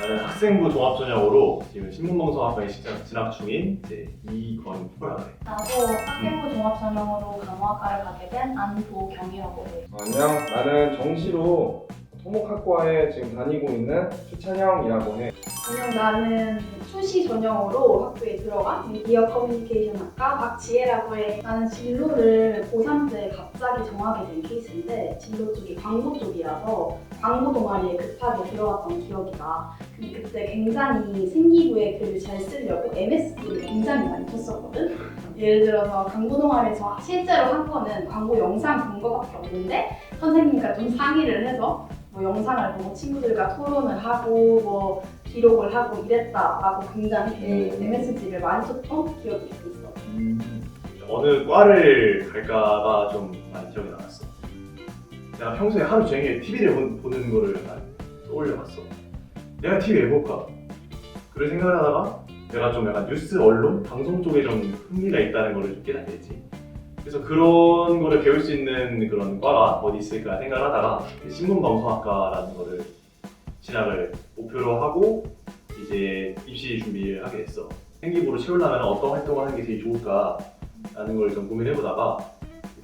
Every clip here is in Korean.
나는 학생부 종합 전형으로 지금 신문방송학과에 진학, 진학 중인 이제 이건호라고 해. 나도 학생부 종합전형으로 간호학과를 가게 된 안도경이라고 해. 안녕, 나는 정시로 토목학과에 지금 다니고 있는 최찬영이라고 해. 안녕 나는 수시 전형으로 학교에 들어간 미디어 커뮤니케이션 학과 박지혜라고 해 나는 진로를 고3 때 갑자기 정하게 된 케이스인데 진로 쪽이 광고 쪽이라서 광고 동아리에 급하게 들어갔던 기억이 나 근데 그때 굉장히 생기부에 글을 잘 쓰려고 MSG를 굉장히 많이 썼었거든 예를 들어서 광고 동아리에서 실제로 한 거는 광고 영상 본 거밖에 없는데 선생님과 좀 상의를 해서 뭐 영상을 보고 친구들과 토론을 하고 뭐 기록을 하고 이랬다라고 굉장히 음. MSG를 많이 썼던 기억이 있어. 어느 과를 갈까가 좀 많이 기억이 남았어. 내가 평소에 하루 종일 TV를 본, 보는 거를 떠올려봤어. 내가 TV 왜 볼까? 그런 생각을 하다가 내가 좀 약간 뉴스, 언론, 방송 쪽에 좀 흥미가 있다는 거를 좀 깨닫게 됐지. 그래서 그런 거를 배울 수 있는 그런 과가 어디 있을까 생각을 하다가 신문방송학과라는 거를 진학을 목표로 하고 이제 입시 준비를 하게 됐어. 생기부로 채우려면 어떤 활동을 하는 게 제일 좋을까 라는 걸 좀 고민해보다가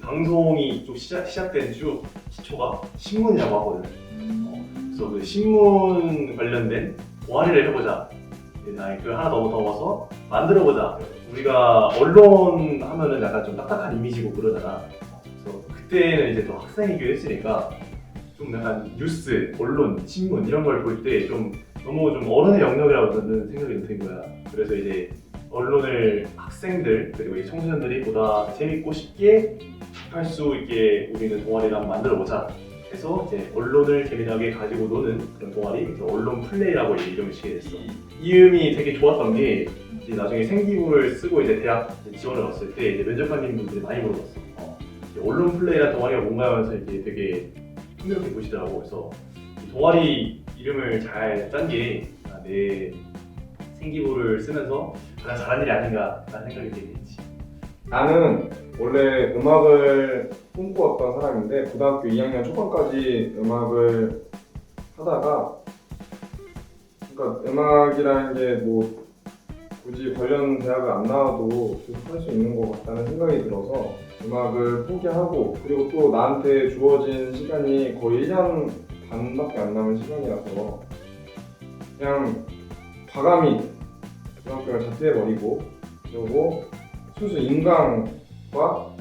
방송이 좀 시작, 시작된 쭉 시초가 신문이라고 하거든. 어, 그래서 그 신문 관련된 동아리를 해보자. 나의 그 하나 더 넘어서 만들어보자. 우리가 언론 하면은 약간 좀 딱딱한 이미지고 그러잖아. 그래서 그때는 이제 또 학생이기도 했으니까 좀 약간 뉴스, 언론, 신문 이런 걸 볼 때 좀 너무 좀 어른의 영역이라고 저는 생각이 좀든 거야. 그래서 이제 언론을 학생들 그리고 이 청소년들이 보다 재밌고 쉽게 할 수 있게 우리는 동아리를 한번 만들어 보자. 해서 이제 언론을 재미나게 가지고 노는 그런 동아리, 그래서 언론 플레이라고 이제 이름을 짓게 됐어. 이름이 되게 좋았던 게 이제 나중에 생기부를 쓰고 이제 대학 이제 지원을 왔을 때 이제 면접관님 분들이 많이 물어봤어. 어, 이제 언론 플레이라는 동아리가 뭔가 하면서 이제 되게 흥미롭게 보시더라고. 그래서 이 동아리 이름을 잘 짠게 아, 내 생기부를 쓰면서 가장 잘한 일이 아닌가라는 생각이 들게 됐지. 나는 원래 음악을 꿈꾸었던 사람인데 고등학교 2학년 초반까지 음악을 하다가 그러니까 음악이라는 게 뭐 굳이 관련 대학을 안 나와도 계속 할 수 있는 것 같다는 생각이 들어서 음악을 포기하고 그리고 또 나한테 주어진 시간이 거의 1년 반밖에 안 남은 시간이라서 그냥 과감히 고등학교를 자퇴해버리고 그리고 순수 인강과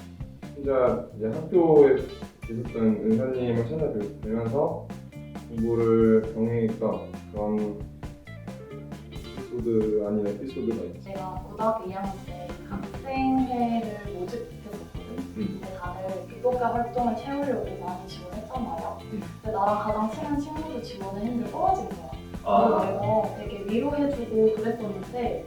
혼자 이제 학교에 계셨던 은사님을 찾아뵈면서 공부를 병행했던 그런 에피소드 아닌 에피소드가 있지. 제가 고등학교 2학년 때 학생회를 모집했었거든. 음. 근데 다들 비교과 활동을 채우려고 많이 지원했단 말이야. 음. 근데 나랑 가장 친한 친구도 지원을 했는데 떨어진 거야. 아. 그래서 되게 위로해주고 그랬었는데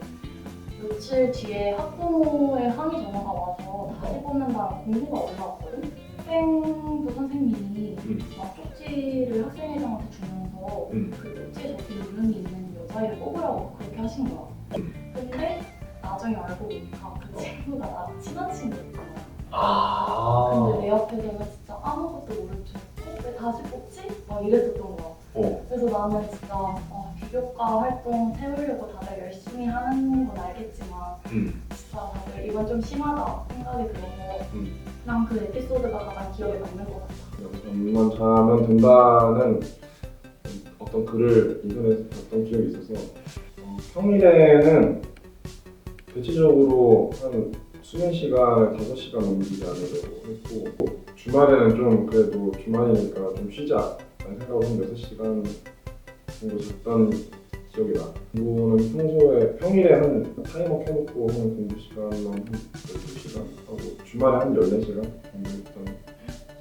며칠 뒤에 학부모의 항의 전화가 와서 다시 뽑는다는 공고가 올라왔거든. 학생부 선생님이 음. 막 쪽지를 학생회장한테 주면서 음. 그 쪽지에 적힌 이름이 있는 여자애를 뽑으라고 그렇게 하신 거야. 근데 나중에 알고 보니까 그 친구가 나랑 친한 친구였잖아. 아. 근데 내 앞에 내가 진짜 아무것도 척, 어? 왜 다시 뽑지? 막 이랬었던 거야. 어. 그래서 나는 진짜 어, 비교과 활동 세우려고 다들 열심히 하는 건 알겠지만 음. 진짜 다들 이건 좀 심하다 생각이 들어서 음. 난그 에피소드가 가장 기억에 남는 것 같아. 잠만 자면 된다는 어떤 글을 인터넷에서 봤던 기억이 있어서 어, 평일에는 대체적으로 한 수면 시간을 5시간 넘기지 않으려고 했고 주말에는 좀 그래도 주말이니까 좀 쉬자 라는 생각으로 한 6시간 정도 잤던 기억이 나 공부는 평소에 평일에 한 타이머 켜놓고 하는 공부 시간만 한 12시간 하고 주말에 한 14시간 정도 했던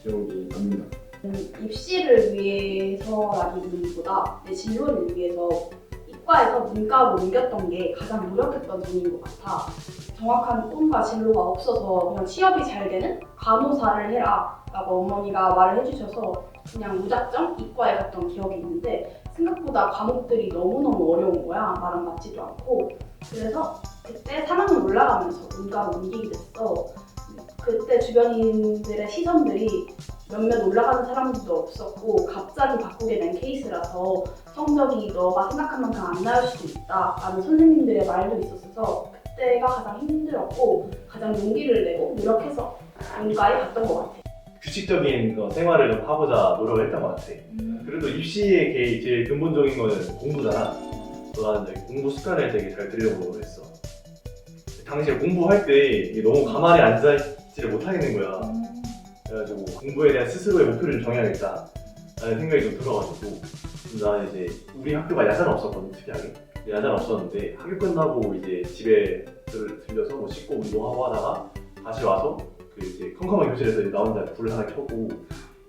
기억이 납니다 입시를 위해서라기보다 내 진로를 위해서 이과에서 문과로 옮겼던 게 가장 노력했던 점인 것 같아. 정확한 꿈과 진로가 없어서 그냥 취업이 잘 되는 간호사를 해라 라고 어머니가 말을 해주셔서 그냥 무작정 이과에 갔던 기억이 있는데 생각보다 과목들이 너무너무 어려운 거야. 나랑 맞지도 않고. 그래서 그때 3학년 올라가면서 문과로 옮기게 됐어. 그때 주변인들의 시선들이 몇몇 올라가는 사람들도 없었고 갑자기 바꾸게 된 케이스라서 성적이 너가 생각한 만큼 안 나올 수도 있다 라는 선생님들의 말도 있었어서 그때가 가장 힘들었고 가장 용기를 내고 노력해서 뭔가에 갔던 것 같아요. 규칙적인 그 생활을 좀 하고자 노력을 했던 것 같아. 음. 그래도 입시의 게- 제일 근본적인 거는 공부잖아. 또 나는 이제 공부 습관을 되게 잘 들여보려고 했어. 당시에 공부할 때 이게 너무 가만히 앉아있지를 못하겠는 거야. 음. 그래가지고 공부에 대한 스스로의 목표를 좀 정해야겠다 라는 생각이 좀 들어가지고 나는 이제 우리 학교가 야자는 없었거든 특이하게 야자는 없었는데 학교 끝나고 이제 집에 들- 들려서 뭐 씻고 운동하고 하다가 다시 와서 그 이제 컴컴한 교실에서 이제 나 혼자 불을 하나 켜고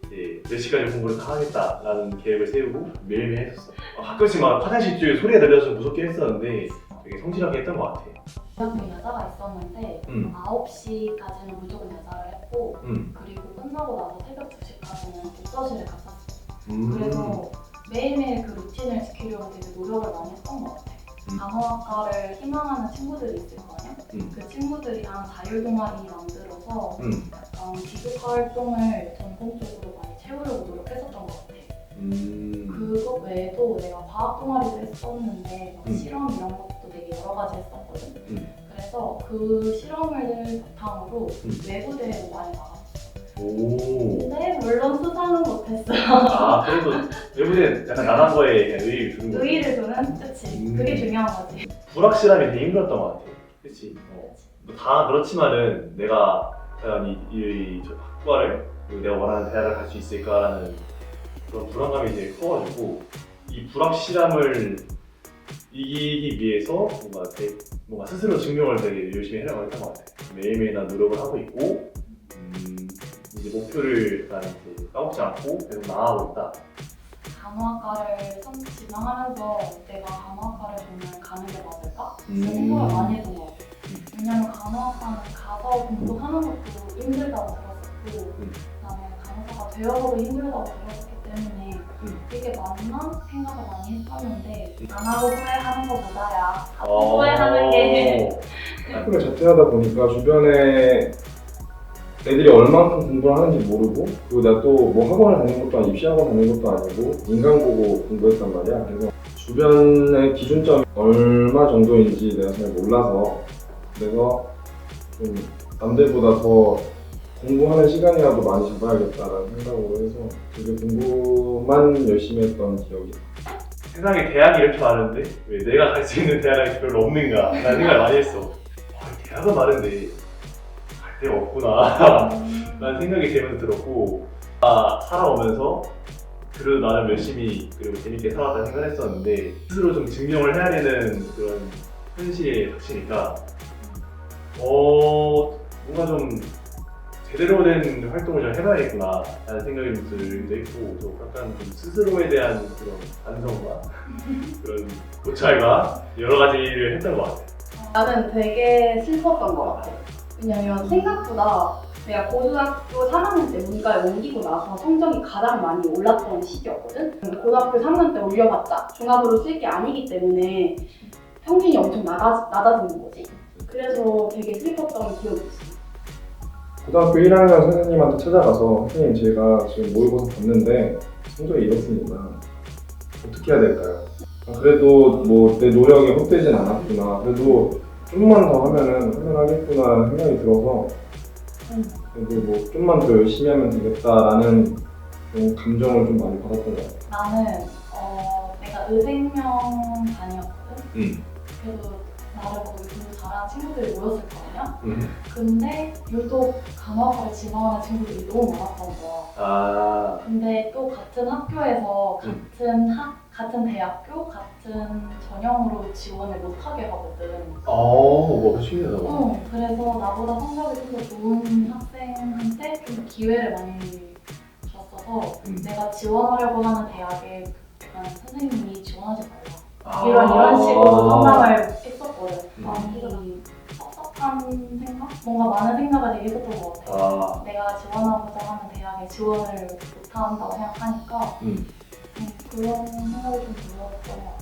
이제 몇 시까지 공부를 다 하겠다라는 계획을 세우고 매일매일 했었어 어, 가끔씩 막 화장실 쪽에 소리가 들려서 좀 무섭게 했었는데 되게 성실하게 했던 것 같아 대학교 야자가 있었는데 음. 9시까지는 무조건 야자를 했고 음. 그리고 끝나고 나서 새벽 2시까지는 독서실에 갔었어. 음. 그래서 매일매일 그 루틴을 지키려고 되게 노력을 많이 했던 것 같아. 음. 간호학과를 희망하는 친구들이 있을 거 아니야? 음. 그 친구들이랑 자율 동아리 만들 어서 음. 약간 기숙 활동을 전공적으로 많이 채우려고 노력했었던 것 같아. 음. 그것 외에도 내가 과학 동아리도 했었는데 막 음. 실험 이런 것도 되게 여러 가지 했었거든. 음. 그래서 그 실험을 바탕으로 음. 외부 대회도 많이 나갔어. 오. 근데 물론 수상은 못했어. 아 그래도 외부에 약간 나간 거에 그냥 의의를 두는 거지 의의를 두는 그치. 음. 그게 중요한 거지. 불확실함이 되게 힘들었던 것 같아 그치 어. 뭐다 그렇지만은 내가 과연 이, 이, 저 학과를 그리고 내가 원하는 대학을 갈 수 있을까라는 그런 불안감이 되게 커가지고 이 불확실함을 이기기 위해서 뭔가 되게 뭔가 스스로 증명을 되게 열심히 해나가고 했던 것 같아 매일매일 난 노력을 하고 있고 음, 이제 목표를 난 이제 까먹지 않고 계속 나아가고 있다 간호학과를 선 지망하면서 내가 간호학과를 정말 가는 게 맞을까? 음. 그 생각을 많이 했던 것 같아. 왜냐면 간호학과는 가서 공부하는 것도 힘들다고 들었었고 음. 그다음에 간호사가 되어서도 힘들다고 들었기 때문에 음. 이게 맞나 생각을 많이 했었는데 안 하고 후회하는 것보다야 하고 어. 후회하는 게 학교를 자퇴하다 보니까 주변에 애들이 얼만큼 공부를 하는지 모르고 그리고 내가 또뭐 학원을 다니는 것도 아니고 입시학원 다니는 것도 아니고 인강 보고 공부했단 말이야 그래서 주변의 기준점이 얼마 정도인지 내가 잘 몰라서 그래서 좀 남들보다 더 공부하는 시간이라도 많이 잡아야겠다라는 생각으로 해서 되게 공부만 열심히 했던 기억이 세상에 대학이 이렇게 많은데? 왜 내가 갈 수 있는 대학이 별로 없는가? 라는 생각을 많이 했어. 와, 대학은 많은데 갈 데가 없구나. 라는 생각이 들면서 들었고 아, 살아오면서 그래도 나는 열심히 그리고 재밌게 살았다 생각을 했었는데 스스로 좀 증명을 해야 되는 그런 현실에 닥치니까 어 뭔가 좀 제대로 된 활동을 좀 해봐야겠구나 라는 생각이 좀 들기도 했고 좀 약간 좀 스스로에 대한 그런 반성과 그런 고찰과 여러 가지를 했던 것 같아요 나는 되게 슬펐던 것 같아. 왜냐면 생각보다 내가 고등학교 3학년 때 문과에 옮기고 나서 성적이 가장 많이 올랐던 시기였거든. 고등학교 3학년 때 올려봤자 종합으로 쓸 게 아니기 때문에 평균이 엄청 낮아, 낮아지는 거지. 그래서 되게 슬펐던 기억이 있어. 고등학교 1학년 선생님한테 찾아가서 선생님 제가 지금 모의고사 봤는데 성적이 이렇습니다. 어떻게 해야 될까요? 아, 그래도 뭐 내 노력이 헛되진 않았구나. 그래도 좀만 더 하면은 할만하겠구나 생각이 들어서 음. 그래도 뭐 좀만 더 열심히 하면 되겠다라는 감정을 좀 많이 받았던 것 같아요. 나는 어, 내가 의생명 반이었거든. 음. 그래도 친구들이 모였을 거 아니야? 음. 근데 유독 간호학과를 지망하는 친구들이 너무 많았던 거야. 아 근데 또 같은 학교에서 음. 같은 학 같은 대학교 같은 전형으로 지원을 못하게 하거든. 어, 뭐 신기하다. 어, 그래서 나보다 성적이 좀 더 좋은 학생한테 좀 기회를 많이 줬어서 음. 내가 지원하려고 하는 대학에 약간 선생님이 지원하지 말라. 아. 이런 이런 식으로 상담을 생각을 되게 했었던 것 같아. 아, 내가 지원하고자 하는 대학에 지원을 못한다고 생각하니까 음. 음, 그런 생각이 좀 들었던 것 같아.